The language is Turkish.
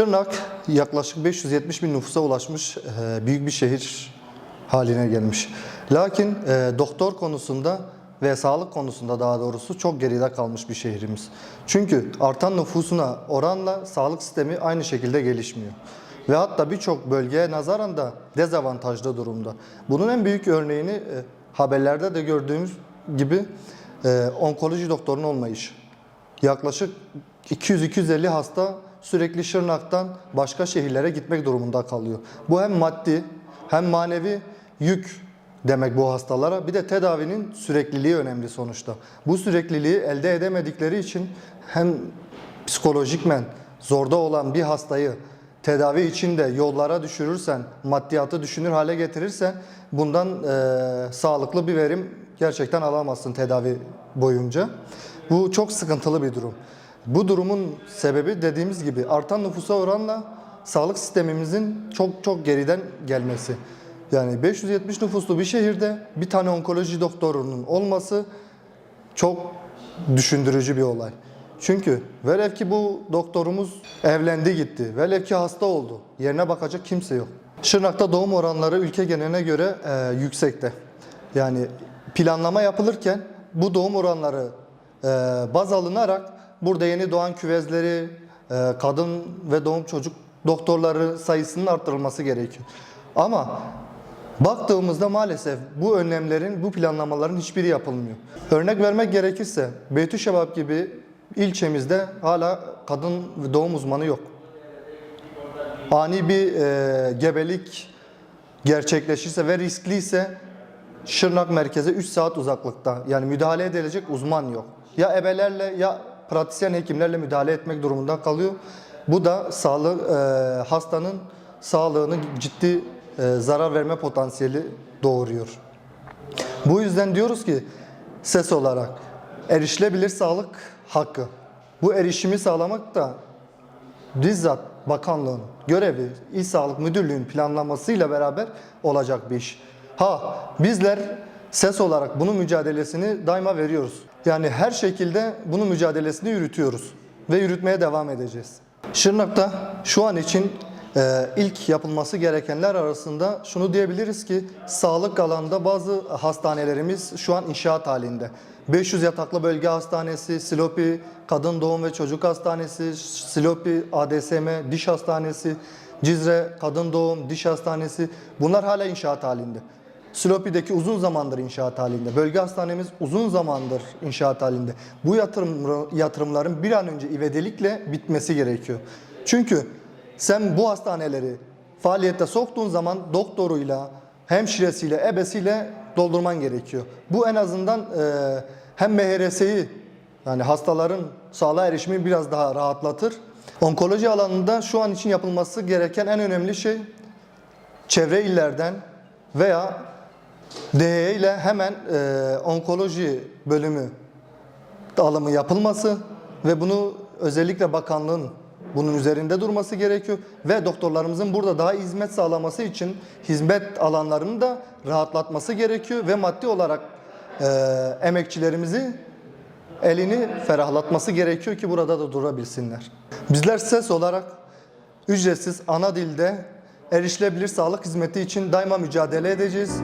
Şırnak yaklaşık 570 bin nüfusa ulaşmış e, büyük bir şehir haline gelmiş. Lakin e, doktor konusunda ve sağlık konusunda daha doğrusu çok geride kalmış bir şehrimiz. Çünkü artan nüfusuna oranla sağlık sistemi aynı şekilde gelişmiyor. Ve hatta birçok bölgeye nazaran da dezavantajlı durumda. Bunun en büyük örneğini e, haberlerde de gördüğümüz gibi onkoloji doktorunun olmayışı. Yaklaşık 200-250 hasta sürekli Şırnak'tan başka şehirlere gitmek durumunda kalıyor. Bu hem maddi hem manevi yük demek bu hastalara. Bir de tedavinin sürekliliği önemli sonuçta. Bu sürekliliği elde edemedikleri için hem psikolojikmen zorda olan bir hastayı tedavi için de yollara düşürürsen, maddiyatı düşünür hale getirirsen bundan eee, sağlıklı bir verim gerçekten alamazsın tedavi boyunca. Bu çok sıkıntılı bir durum. Bu durumun sebebi dediğimiz gibi artan nüfusa oranla sağlık sistemimizin çok çok geriden gelmesi. Yani 570 nüfuslu bir şehirde bir tane onkoloji doktorunun olması çok düşündürücü bir olay. Çünkü velev ki bu doktorumuz evlendi gitti, velev ki hasta oldu, yerine bakacak kimse yok. Şırnak'ta doğum oranları ülke geneline göre e, yüksekte. Yani planlama yapılırken bu doğum oranları e, baz alınarak burada yeni doğan küvezleri, e, kadın ve doğum çocuk doktorları sayısının arttırılması gerekiyor. Ama Baktığımızda maalesef bu önlemlerin, bu planlamaların hiçbiri yapılmıyor. Örnek vermek gerekirse Beytüşşebap gibi ilçemizde hala kadın doğum uzmanı yok. Ani bir e, gebelik gerçekleşirse ve riskliyse Şırnak merkeze 3 saat uzaklıkta. Yani müdahale edilecek uzman yok. Ya ebelerle ya pratisyen hekimlerle müdahale etmek durumunda kalıyor. Bu da sağlık e, hastanın sağlığını ciddi e, zarar verme potansiyeli doğuruyor. Bu yüzden diyoruz ki ses olarak erişilebilir sağlık hakkı. Bu erişimi sağlamak da bizzat bakanlığın görevi, İl Sağlık Müdürlüğü'nün planlamasıyla beraber olacak bir iş. Ha bizler ses olarak bunun mücadelesini daima veriyoruz. Yani her şekilde bunun mücadelesini yürütüyoruz ve yürütmeye devam edeceğiz. Şırnak'ta şu an için e, ilk yapılması gerekenler arasında şunu diyebiliriz ki sağlık alanında bazı hastanelerimiz şu an inşaat halinde. 500 yataklı bölge hastanesi, Silopi Kadın Doğum ve Çocuk Hastanesi, Silopi ADSM Diş Hastanesi, Cizre Kadın Doğum Diş Hastanesi bunlar hala inşaat halinde. Silopi'deki uzun zamandır inşaat halinde. Bölge hastanemiz uzun zamandır inşaat halinde. Bu yatırım, yatırımların bir an önce ivedilikle bitmesi gerekiyor. Çünkü sen bu hastaneleri faaliyete soktuğun zaman doktoruyla, hemşiresiyle, ebesiyle doldurman gerekiyor. Bu en azından e, hem MHRS'yi yani hastaların sağlığa erişimi biraz daha rahatlatır. Onkoloji alanında şu an için yapılması gereken en önemli şey çevre illerden veya DHE ile hemen e, onkoloji bölümü alımı yapılması ve bunu özellikle bakanlığın bunun üzerinde durması gerekiyor ve doktorlarımızın burada daha hizmet sağlaması için hizmet alanlarını da rahatlatması gerekiyor ve maddi olarak e, emekçilerimizi elini ferahlatması gerekiyor ki burada da durabilsinler. Bizler ses olarak ücretsiz ana dilde erişilebilir sağlık hizmeti için daima mücadele edeceğiz.